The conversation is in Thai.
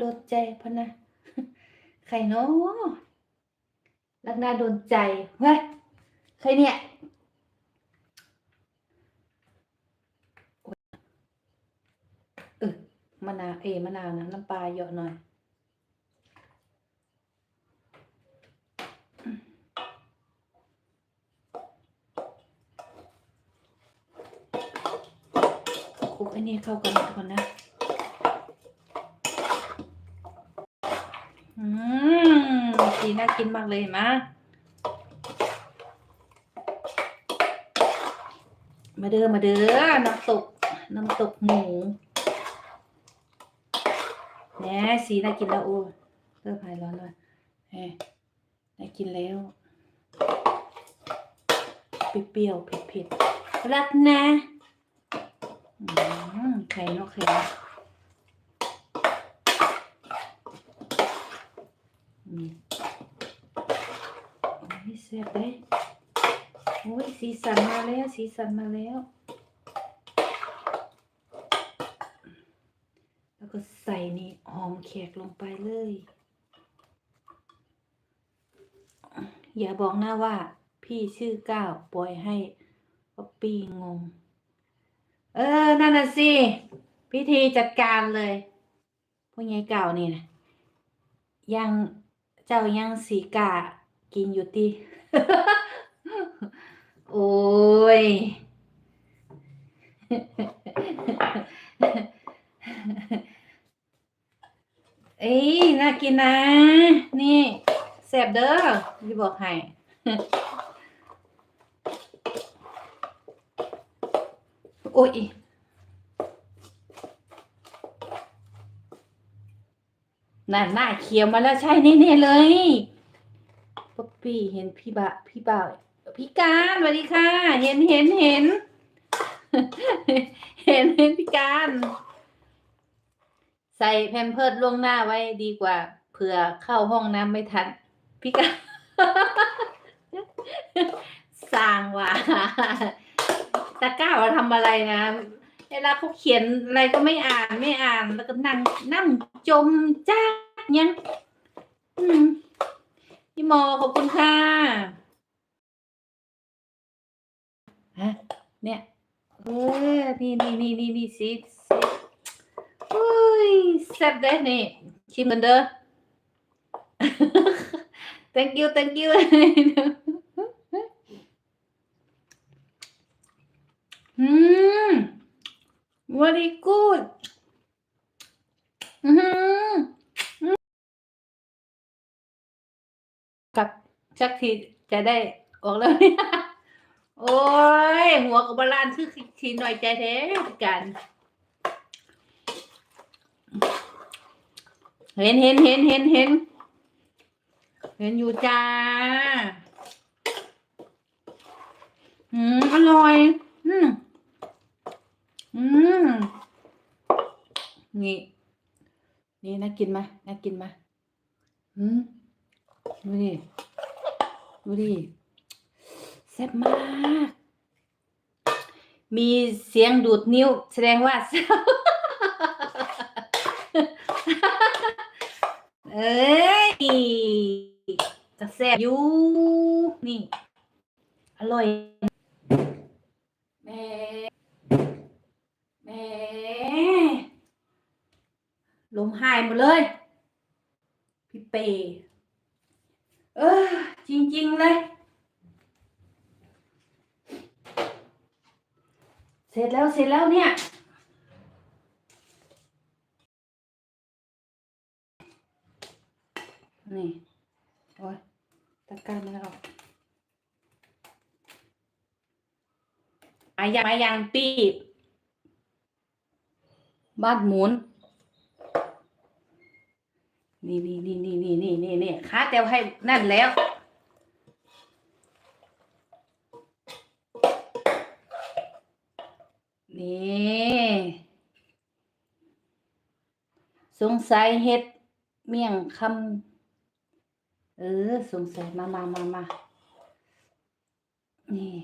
โดนใจพะนะใครเนาะรักหน้าโดนใจเฮ้ยใครเนี่ยเออมะนาวเอมะนาวนะน้ำปลาเยอะหน่อยคลุกอันนี้เข้ากันก่อนนะ อืมสีน่ากินมากเลยเห็นไหมาเด้อมาเด้อน้ำตกน้ำตกหมูแหนสีน่ากินแล้วโอ้เริ่มหายร้อนแล้วเฮ้น่ากินแล้วเปรี้ยวๆเผ็ดๆรักนะไข่นกไข่ นกอืมโอ้ยแซ่บเลยโอ้ยสีสันมาแล้ว สีสันมาแล้ว แล้วก็ใส่นี่หอมแขกลงไปเลย อย่าบอกหน้าว่า พี่ชื่อก้าวปล่อยให้ป๊อปปี้งง เออ นั่นน่ะสิ พิธีจัดการเลยพวกยายเก่านี่นะยัง เจ้ายังสีกากินอยู่ติโอ้ย เอ้ยน่ากินนะ นี่แซ่บเด้อที่บอกให้โอ้ย นั่นหน้าเขียวมาแล้วใช่แน่ๆเลยป๊อปปี้เห็นพี่บะพี่บ่าวพี่การสวัสดีค่ะ เห็นเห็นเห็น เห็นเห็นพี่การ ใส่แพมเพิร์ดล่วงหน้าไว้ดีกว่า เผื่อเข้าห้องน้ำไม่ทันพี่การสร้างว่าตะก้าว่าทำอะไรนะเวลาเขาเขียนอะไรก็ไม่อ่านไม่อ่านแล้วก็นั่งนั่งจมจ้า ยังอืมพี่โมขอบคุณค่ะฮะเนี่ยเออนี่นี่นี่นี่นี่สิสิอุ้ยแซ่บเด้นี่ชิมกันเด้อ thank you thank you อืม very good อือ สักทีจะได้ออกแล้วเนี่ยโอ้ย หัวกับบาลานคือทีหน่อยใจแท้กันเห็นเห็นเห็นเห็นเห็นเห็นอยู่จ้า อืม อร่อย อืม อืม นี่ นี่น่ากินไหมน่ากินไหมอืมดูดิ ดูดิแซ่บมาก มีเสียงดูดนิ้ว แสดงว่า เอ้ยจะแซ่บอยู่นี่ อร่อยแหม่แหม่ลมหายหมดเลย พี่เป เออ จริง ๆ เลย เสร็จแล้วเสร็จแล้วเนี่ย นี่ โอ้ยตะการไม่ออกมายางมายางปีบบ้านหมุน นี่นี่นี่นี่นี่นี่นี่นี่ค้าแต่ให้นั่นแล้ว นี่สงสัยเฮ็ดเมี่ยงคำเออ สงสัยมามามามานี่